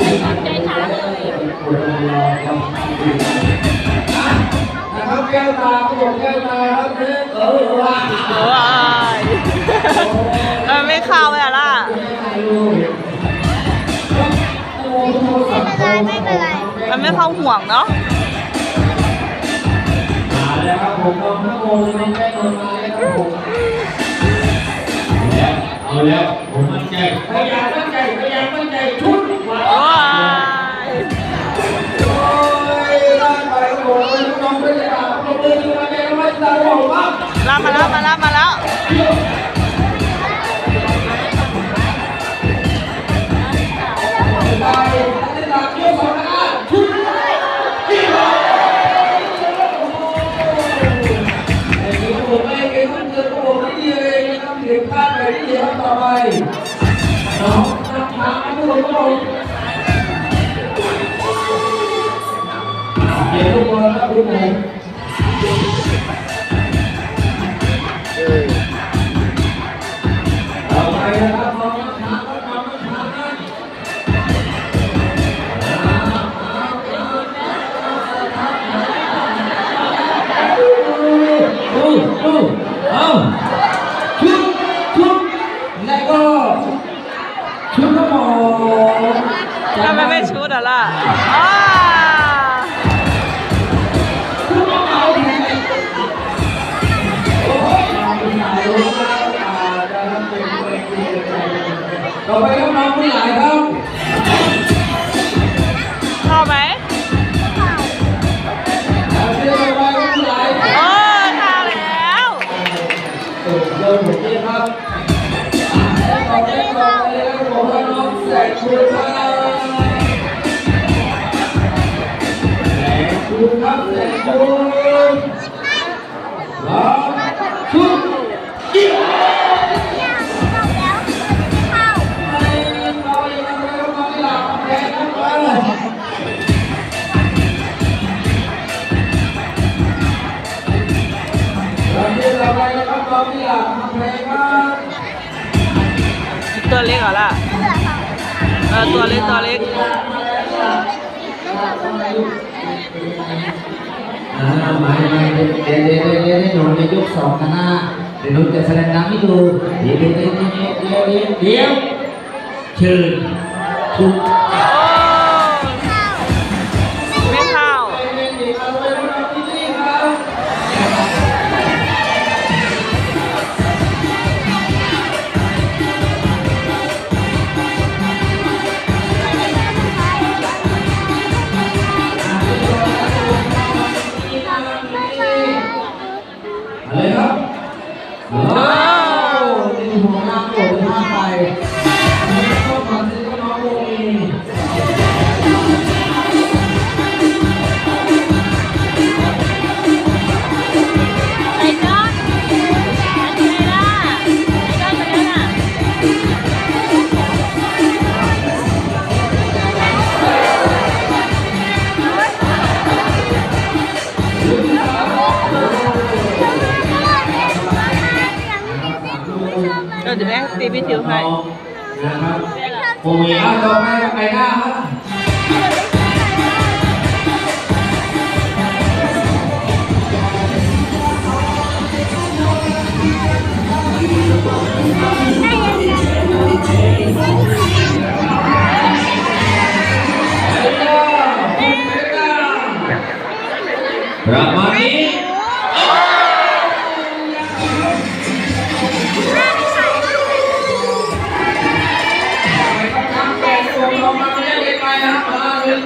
นะครับแกตาเขาบอกแก้วตาครับเออว้ยเออไม่เข้าเลยล่ะม่เป็นไรไม่เป็มันไม่เข้าห่วงเนาะแล้วครับผมน้องโมงแก้นองมล้ครับผมเอาแล้ว งนักพาทุกคนก็เดี๋ยวทุกคนครับทุกคน ต่อไปครับน้องผู้ใหญ่ครับเข้าไหมอ่าเดี๋ยวต่อไปครับผู้ใหญ่โอ้เข้าแล้วเออเริ่มผมนี่ครับอ่าแล้วต่อไปต่อไปแล้วผมให้น้องแสงชุดครับแสงชุดครับแสงชุดแล้วชุดเดี่ยว ตัวเล็กเหรอล่ะ เออตัวเล็กตัวเล็กอ่าหมายหมายเดี๋ยวเดี๋ยวเดี๋ยวเดี๋ยวหนูจะยกสองกันหน้าเดี๋ยวหนูจะแสดงน้ำให้ดูเดี๋ยวเดี๋ยวเดี๋ยวเดี๋ยวเดี๋ยวเดี๋ยวเดี๋ยวเชิญทุก เออเดี๋ยวแม่ตีพี่ทิวให้นะครับโอ้ยเอาต่อไปไปหน้าครับประมาณนี้